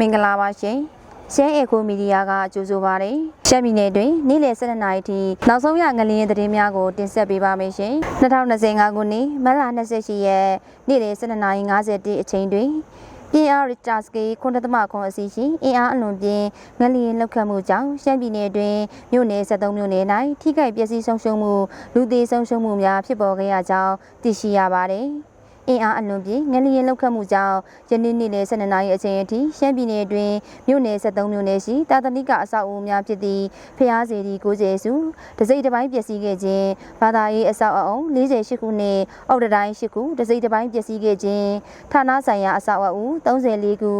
မင်္ဂလာပါရှင်ရှမ်းအေကိုမီဒီယာကကြိုဆိုပါရယ်ရှမ်းပြည်နယ်တွင်နေ့လယ်7:00နာရီထိနောက်ဆုံးရငလင်းရဲ့သတင်းများကိုတင်ဆက်ပေးပါမယ်ရှင်2025ခုနှစ်မတ်လ28ရက်နေ့လယ်7:50အချိန်တွင်ပြည်အားရစ်တာစကေခွန်တသမခွန်အစီရှိအင်အားအလွန်ပြင်းငလျင်လောက်ခတ်မှုကြောင့်ရှမ်းပြည်နယ်တွင်မြို့နယ်73မြို့နယ်၌ထိခိုက်ပျက်စီးဆုံးရှုံးမှုလူသေးဆုံးရှုံးမှုများဖြစ်ပေါ်ခဲ့ရကြောင်းသိရှိရပါသည် အင်အားအလွန်ပြင်းငလျင်လောက်ခတ်မှုကြောင့်ယနေ့နေ့လယ်12နာရီအချိန်အထိရှမ်းပြည်နယ်တွင်မြို့နယ်73မြို့နယ်ရှိတာသနိကအဆောက်အဦများဖြစ်သည့်ဖျားစီဒီ90စုတစိမ့်တစ်ပိုင်းပျက်စီးခဲ့ခြင်းဘာသာရေးအဆောက်အအုံ48ခုနှင့်အောက်တတိုင်း8ခုတစိမ့်တစ်ပိုင်းပျက်စီးခဲ့ခြင်းဌာနဆိုင်ရာအဆောက်အဦ34ခု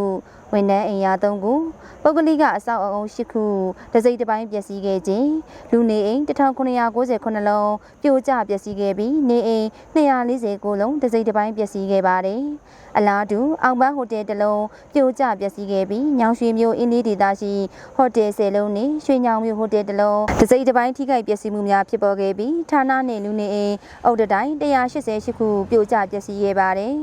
ဝန်ထမ်းအိမ်ယာ3ခုပုဂ္ဂလိကအဆောက်အအုံ10ခုတစိမ့်တစ်ပိုင်းပျက်စီးခဲ့ခြင်းလူနေအိမ်1998လုံးပြိုကျပျက်စီးခဲ့ပြီးနေအိမ်249လုံးတစိမ့်တစ်ပိုင်းပျက်စီးခဲ့ပါတယ်အလားတူအောင်ပန်းဟိုတယ်တစ်လုံးပြိုကျပျက်စီးခဲ့ပြီးညောင်ရွှေမြို့အင်းလေးဒေသရှိဟိုတယ်10လုံးနဲ့ရွှေညောင်မြို့ဟိုတယ်တစ်လုံးတစိမ့်တစ်ပိုင်းထိခိုက်ပျက်စီးမှုများဖြစ်ပေါ်ခဲ့ပြီးဌာနနဲ့လူနေအိမ်အုတ်တတိုင်း188ခုပြိုကျပျက်စီးခဲ့ပါတယ်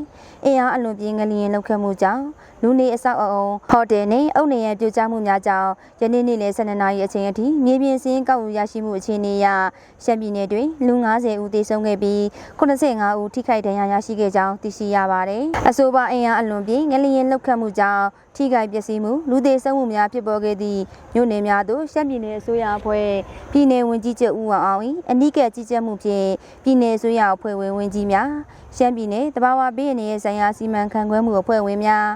အင်အားအလွန်ပြင်းငလျင်လောက်ခတ်မှုကြောင့်လူနေအဆောက်အအုံဟိုတယ်နဲ့အုတ်နေရပြိုကျမှုများကြောင့်ယနေ့နေ့လယ်12နာရီအချိန်အထိမြေပြင်စင်းကောက်ယူရရှိမှုအခြေအနေအရရှမ်းပြည်နယ်တွင်လူ90ဦးသေဆုံးခဲ့ပြီး85ဦးထိခိုက်ဒဏ်ရာရရှိခဲ့ကြောင်းသိရှိရပါတယ်။အဆိုပါအင်အားအလွန်ပြင်းငလျင်လောက်ခတ်မှုကြောင့်ထိခိုက်ပျက်စီးမှုလူသေဆုံးမှုများဖြစ်ပေါ်ခဲ့သည့်မြို့နယ်များသို့ရှမ်းပြည်နယ်အစိုးရအဖွဲ့ပြည်내ဝန်ကြီးချုပ်ဦးအောင်အောင်၏အနိကကြီးကြပ်မှုဖြင့်ပြည်내အစိုးရအဖွဲ့ဝင်ဝန်ကြီးများရှမ်းပြည်နယ်တဘာဝဘေးအနေနဲ့ဆိုင်ရာစီမံခန့်ခွဲမှုအဖွဲ့ဝင်များ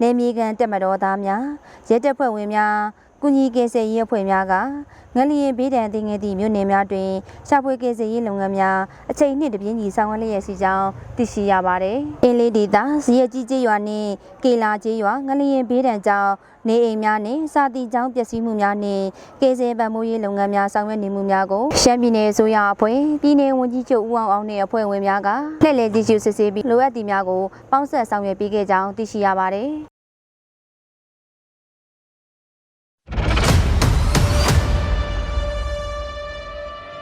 နေမြေကန်တက်မတော်သားများရဲတပ်ဖွဲ့ဝင်များကုညီကယ်ဆယ်ရေးအဖွဲ့များကငလျင်ဘေးဒဏ်တင်ခဲ့သည့်မြို့နယ်များတွင်ရှာဖွေကယ်ဆယ်ရေးလုပ်ငန်းများအချိန်နှင့်တပြင်းညီဆောင်ရွက်လျက်ရှိကြောင်းသိရှိရပါတယ်။အင်းလေးဒေသဇီယကြီးကျေးရွာနှင့်ကေလာကျေးရွာငလျင်ဘေးဒဏ်ကြောင့်နေအိမ်များနှင့်စာတီကျောင်းပျက်စီးမှုများနှင့်ကယ်ဆယ်ပံ့ပိုးရေးလုပ်ငန်းများဆောင်ရွက်နေမှုများကိုရှမ်းပြည်နယ်အစိုးရအဖွဲ့ပြည်내ဝန်ကြီးချုပ်ဦးအောင်အောင်နှင့်အဖွဲ့ဝင်များကလှည့်လည်ကြည့်ရှုစစ်ဆေးပြီးလိုအပ်သည့်များကိုပေါင်းဆက်ဆောင်ရွက်ပေးခဲ့ကြောင်းသိရှိရပါတယ်။